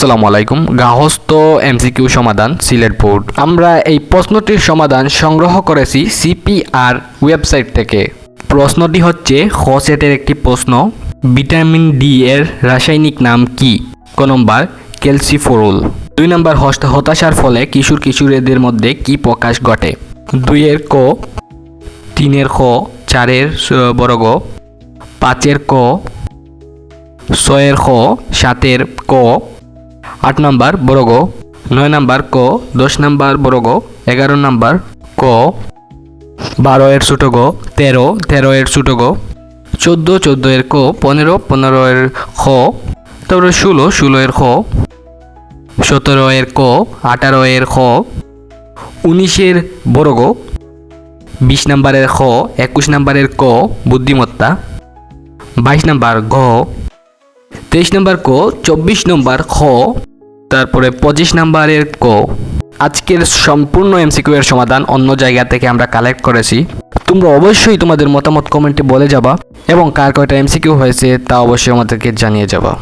আসসালামু আলাইকুম। গাহস্থ এমসিকিউ সমাধান, সিলেট বোর্ড। আমরা এই প্রশ্নটির সমাধান সংগ্রহ করেছি সিপিআর ওয়েবসাইট থেকে। প্রশ্নটি হচ্ছে খ সেটের একটি প্রশ্ন, ভিটামিন ডি এর রাসায়নিক নাম কি? ক নম্বর ক্যালসিফোরুল দুই নম্বর হতাশার ফলে কিশোর কিশোরীদের মধ্যে কি প্রকাশ ঘটে? দুইয়ের ক, তিনের খ, চারের স- বর্গ পাঁচের ক, ছয়ের খ, সাতের ক আট নাম্বার বর্গ নয় নাম্বার ক, দশ নাম্বার বর্গ এগারো নাম্বার ক, বারো এর ছোট গ, তেরো তেরো এর ছোট গ, চোদ্দ চোদ্দ এর ক, পনেরো পনেরো এর খ, তারপরে ষোলো ষোলো এর খ, সতেরো এর ক, আঠারো এর খ উনিশের বর্গ বিশ নাম্বারের খ, একুশ নাম্বারের ক, বুদ্ধিমত্তা, বাইশ নাম্বার ঘ তেইশ নম্বর ক, চব্বিশ নম্বর খ, তারপরে পঁচিশ নম্বরের ক। আজকের সম্পূর্ণ এমসিকিউ এর সমাধান অন্য জায়গা থেকে আমরা কালেক্ট করেছি। তোমরা অবশ্যই তোমাদের মতামত কমেন্টে বলে যাবা এবং কার কয়টা এমসিকিউ হয়েছে তা অবশ্যই আমাদেরকে জানিয়ে যাবা।